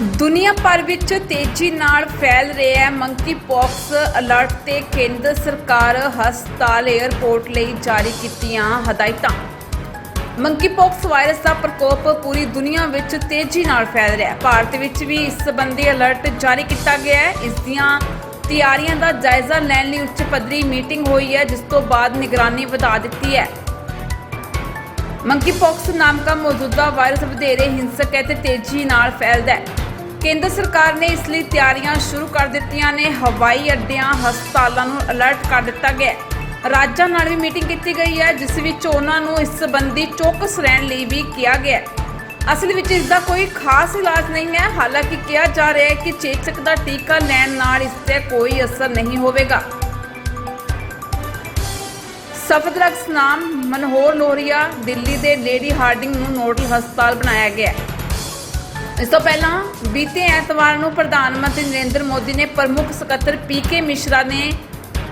ਦੁਨੀਆ ਭਰ ਵਿੱਚ ਤੇਜ਼ੀ ਨਾਲ ਫੈਲ ਰਿਹਾ ਹੈ। ਮੰਕੀ ਪੌਕਸ ਅਲਰਟ ਤੇ ਕੇਂਦਰ ਸਰਕਾਰ ਹਸਪਤਾਲ 에ਅਰਪੋਰਟ ਲਈ ਜਾਰੀ ਕੀਤੀਆਂ ਹਦਾਇਤਾਂ। ਮੰਕੀ ਪੌਕਸ ਵਾਇਰਸ ਦਾ ਪ੍ਰਕੋਪ ਪੂਰੀ ਦੁਨੀਆ ਵਿੱਚ ਤੇਜ਼ੀ ਨਾਲ ਫੈਲ ਰਿਹਾ ਹੈ। ਭਾਰਤ ਵਿੱਚ ਵੀ ਇਸ ਸੰਬੰਧੀ ਅਲਰਟ ਜਾਰੀ ਕੀਤਾ ਗਿਆ ਹੈ। ਇਸ ਦੀਆਂ ਤਿਆਰੀਆਂ ਦਾ ਜਾਇਜ਼ਾ ਲੈਣ ਲਈ ਉੱਚ ਪੱਧਰੀ ਮੀਟਿੰਗ ਹੋਈ ਹੈ, ਜਿਸ ਤੋਂ ਬਾਅਦ ਨਿਗਰਾਨੀ ਵਧਾ ਦਿੱਤੀ ਹੈ। ਮੰਕੀ ਪੌਕਸ ਨਾਮ ਦਾ ਮੌਜੂਦਾ ਵਾਇਰਸ ਵਧੇਰੇ ਹਿੰਸਕ ਹੈ ਤੇ ਤੇਜ਼ੀ ਨਾਲ ਫੈਲਦਾ ਹੈ। ਕੇਂਦਰ ਸਰਕਾਰ ਨੇ ਇਸ ਲਈ ਤਿਆਰੀਆਂ ਸ਼ੁਰੂ ਕਰ ਦਿੱਤੀਆਂ ਨੇ। ਹਵਾਈ ਅੱਡਿਆਂ, ਹਸਪਤਾਲਾਂ ਨੂੰ ਅਲਰਟ ਕਰ ਦਿੱਤਾ ਗਿਆ ਹੈ। ਰਾਜਾਂ ਨਾਲ ਵੀ ਮੀਟਿੰਗ ਕੀਤੀ ਗਈ ਹੈ, ਜਿਸ ਵਿੱਚ ਉਹਨਾਂ ਨੂੰ ਇਸ ਸੰਬੰਧੀ ਚੌਕਸ ਰਹਿਣ ਲਈ ਵੀ ਕਿਹਾ ਗਿਆ ਹੈ। ਅਸਲ ਵਿੱਚ ਇਸ ਦਾ ਕੋਈ ਖਾਸ ਇਲਾਜ ਨਹੀਂ ਹੈ। ਹਾਲਾਂਕਿ ਕਿਹਾ ਜਾ ਰਿਹਾ ਹੈ ਕਿ ਚੇਚਕ ਦਾ ਟੀਕਾ ਲੈਣ ਨਾਲ ਇਸ ਤੇ ਕੋਈ ਅਸਰ ਨਹੀਂ ਹੋਵੇਗਾ। ਸਫਦਰਕਸ ਨਾਮ ਮਨਹੋਰ ਲੋਰੀਆ ਦਿੱਲੀ ਦੇ ਲੇਡੀ ਹਾਰਡਿੰਗ ਨੂੰ ਨੋਡਲ ਹਸਪਤਾਲ ਬਣਾਇਆ ਗਿਆ ਹੈ। ਇਸ ਤੋਂ ਪਹਿਲਾਂ ਬੀਤੇ ਐਤਵਾਰ ਨੂੰ ਪ੍ਰਧਾਨ ਮੰਤਰੀ ਨਰਿੰਦਰ ਮੋਦੀ ਨੇ ਪ੍ਰਮੁੱਖ ਸਕੱਤਰ ਪੀਕੇ ਮਿਸ਼ਰਾ ਨੇ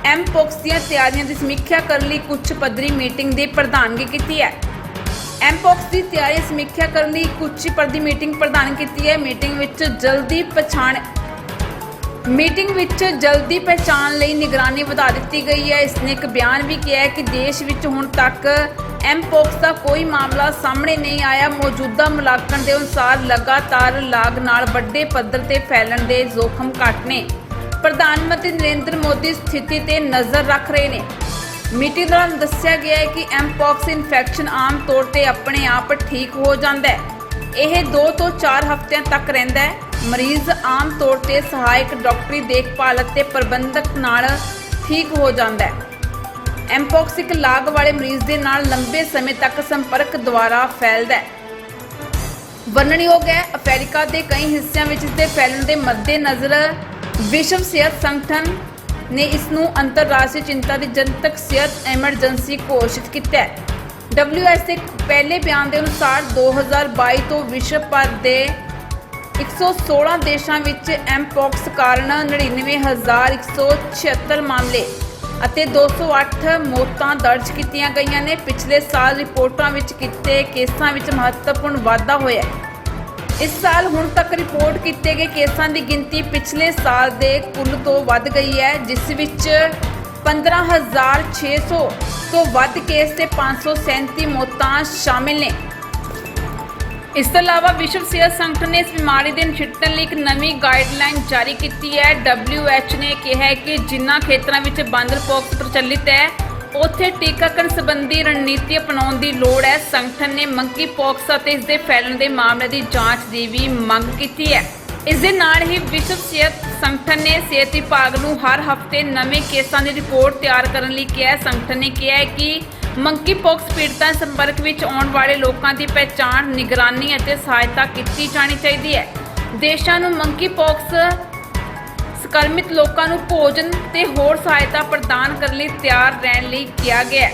ਐਮਪੋਕਸ ਦੀਆਂ ਤਿਆਰੀਆਂ ਦੀ ਸਮੀਖਿਆ ਕਰਨ ਲਈ ਕੁੱਚ ਪੱਧਰੀ ਮੀਟਿੰਗ ਦੀ ਪ੍ਰਧਾਨਗੀ ਕੀਤੀ ਹੈ। ਐਮਪੋਕਸ ਦੀ ਤਿਆਰੀ ਸਮੀਖਿਆ ਕਰਨ ਲਈ ਇੱਕ ਪੱਧਰੀ ਮੀਟਿੰਗ ਪ੍ਰਧਾਨ ਕੀਤੀ ਹੈ। ਮੀਟਿੰਗ ਵਿੱਚ ਜਲਦੀ ਪਛਾਣ ਮੀਟਿੰਗ ਵਿੱਚ ਜਲਦੀ ਪਹਿਚਾਣ ਲਈ ਨਿਗਰਾਨੀ ਵਧਾ ਦਿੱਤੀ ਗਈ ਹੈ। ਇਸ ਨੇ ਇੱਕ ਬਿਆਨ ਵੀ ਕਿਹਾ ਹੈ ਕਿ ਦੇਸ਼ ਵਿੱਚ ਹੁਣ ਤੱਕ ਐਮਪੋਕਸ ਦਾ ਕੋਈ ਮਾਮਲਾ ਸਾਹਮਣੇ ਨਹੀਂ ਆਇਆ। ਮੌਜੂਦਾ ਮੁਲਾਂਕਣ ਦੇ ਅਨੁਸਾਰ ਲਗਾਤਾਰ ਲਾਗ ਨਾਲ ਵੱਡੇ ਪੱਧਰ ਤੇ ਫੈਲਣ ਦੇ ਜ਼ੋਖਮ ਘੱਟ ਨੇ। ਪ੍ਰਧਾਨ ਮੰਤਰੀ ਨਰਿੰਦਰ ਮੋਦੀ ਸਥਿਤੀ ਤੇ ਨਜ਼ਰ ਰੱਖ ਰਹੇ ਨੇ। ਮੀਟਿੰਗ ਦੌਰਾਨ ਦੱਸਿਆ ਗਿਆ ਹੈ ਕਿ ਐਮਪੋਕਸ ਇਨਫੈਕਸ਼ਨ ਆਮ ਤੌਰ ਤੇ ਆਪਣੇ ਆਪ ਠੀਕ ਹੋ ਜਾਂਦਾ ਹੈ। ਇਹ 2 ਤੋਂ 4 ਹਫ਼ਤਿਆਂ ਤੱਕ ਰਹਿੰਦਾ ਹੈ। ਮਰੀਜ਼ ਆਮ ਤੌਰ ਤੇ ਸਹਾਇਕ ਡਾਕਟਰੀ ਦੇਖਭਾਲ ਅਤੇ ਪ੍ਰਬੰਧਕ ਨਾਲ ਠੀਕ ਹੋ ਜਾਂਦਾ ਹੈ। ਐਮਪੌਕਸ ਲਾਗ ਵਾਲੇ ਮਰੀਜ਼ ਦੇ ਨਾਲ ਲੰਬੇ ਸਮੇਂ ਤੱਕ ਸੰਪਰਕ ਦੁਆਰਾ ਫੈਲਦਾ ਹੈ। ਵਰਣਨਯੋਗ ਹੈ, ਅਫਰੀਕਾ ਦੇ ਕਈ ਹਿੱਸਿਆਂ ਵਿੱਚ ਇਸ ਦੇ ਫੈਲਣ ਦੇ ਮੱਦੇਨਜ਼ਰ ਵਿਸ਼ਵ ਸਿਹਤ ਸੰਗਠਨ ਨੇ ਇਸ ਨੂੰ ਅੰਤਰਰਾਸ਼ਟਰੀ ਚਿੰਤਾ ਦੀ ਜਨਤਕ ਸਿਹਤ ਐਮਰਜੈਂਸੀ ਘੋਸ਼ਿਤ ਕੀਤਾ ਹੈ। WHO ਦੇ ਪਹਿਲੇ ਬਿਆਨ ਦੇ ਅਨੁਸਾਰ 2022 ਤੋਂ ਵਿਸ਼ਵ ਭਰ ਦੇ 116 ਦੇਸ਼ਾਂ ਵਿੱਚ ਐਮਪੌਕਸ ਕਾਰਨ 99176 ਮਾਮਲੇ ਅਤੇ 208 ਮੌਤਾਂ ਦਰਜ ਕੀਤੀਆਂ ਗਈਆਂ ਨੇ। ਪਿਛਲੇ ਸਾਲ ਰਿਪੋਰਟਾਂ ਵਿੱਚ ਕੀਤੇ ਕੇਸਾਂ ਵਿੱਚ ਮਹੱਤਵਪੂਰਨ ਵਾਧਾ ਹੋਇਆ ਹੈ। ਇਸ ਸਾਲ ਹੁਣ ਤੱਕ ਰਿਪੋਰਟ ਕੀਤੇ ਗਏ ਕੇਸਾਂ ਦੀ ਗਿਣਤੀ ਪਿਛਲੇ ਸਾਲ ਦੇ ਕੁੱਲ ਤੋਂ ਵੱਧ ਗਈ ਹੈ, ਜਿਸ ਵਿੱਚ 15600 ਤੋਂ ਵੱਧ ਕੇਸ ਤੇ 537 ਮੌਤਾਂ ਸ਼ਾਮਿਲ ਨੇ। ਇਸ ਤੋਂ ਇਲਾਵਾ ਵਿਸ਼ਵ ਸਿਹਤ ਸੰਗਠਨ ਨੇ ਇਸ ਬਿਮਾਰੀ ਦੇ ਨਜਿੱਠਣ ਲਈ ਇੱਕ ਨਵੀਂ ਗਾਈਡਲਾਈਨ ਜਾਰੀ ਕੀਤੀ ਹੈ। WHO ਨੇ ਕਿਹਾ ਹੈ ਕਿ ਜਿਨ੍ਹਾਂ ਖੇਤਰਾਂ ਵਿੱਚ ਬਾਂਦਰ ਪੌਕਸ ਪ੍ਰਚਲਿਤ ਹੈ, ਉੱਥੇ ਟੀਕਾਕਰਨ ਸੰਬੰਧੀ ਰਣਨੀਤੀ ਅਪਣਾਉਣ ਦੀ ਲੋੜ ਹੈ। ਸੰਗਠਨ ਨੇ ਮੰਕੀ ਪੌਕਸ ਅਤੇ ਇਸ ਦੇ ਫੈਲਣ ਦੇ ਮਾਮਲੇ ਦੀ ਜਾਂਚ ਦੀ ਵੀ ਮੰਗ ਕੀਤੀ ਹੈ। ਇਸ ਦੇ ਨਾਲ ਹੀ ਵਿਸ਼ਵ ਸਿਹਤ ਸੰਗਠਨ ਨੇ ਸਿਹਤ ਵਿਭਾਗ ਨੂੰ ਹਰ ਹਫ਼ਤੇ ਨਵੇਂ ਕੇਸਾਂ ਦੀ ਰਿਪੋਰਟ ਤਿਆਰ ਕਰਨ ਲਈ ਕਿਹਾ ਸੰਗਠਨ ਨੇ ਕਿਹਾ ਹੈ ਕਿ ਮੰਕੀ ਪੌਕਸ ਪੀੜਤਾਂ ਸੰਪਰਕ ਵਿੱਚ ਆਉਣ ਵਾਲੇ ਲੋਕਾਂ ਦੀ ਪਹਿਚਾਣ, ਨਿਗਰਾਨੀ ਅਤੇ ਸਹਾਇਤਾ ਕੀਤੀ ਜਾਣੀ ਚਾਹੀਦੀ ਹੈ। ਦੇਸ਼ਾਂ ਨੂੰ ਮੰਕੀ ਪੌਕਸ ਸੰਕਰਮਿਤ ਲੋਕਾਂ ਨੂੰ ਭੋਜਨ ਤੇ ਹੋਰ ਸਹਾਇਤਾ ਪ੍ਰਦਾਨ ਕਰਨ ਲਈ ਤਿਆਰ ਰਹਿਣ ਲਈ ਕਿਹਾ ਗਿਆ ਹੈ।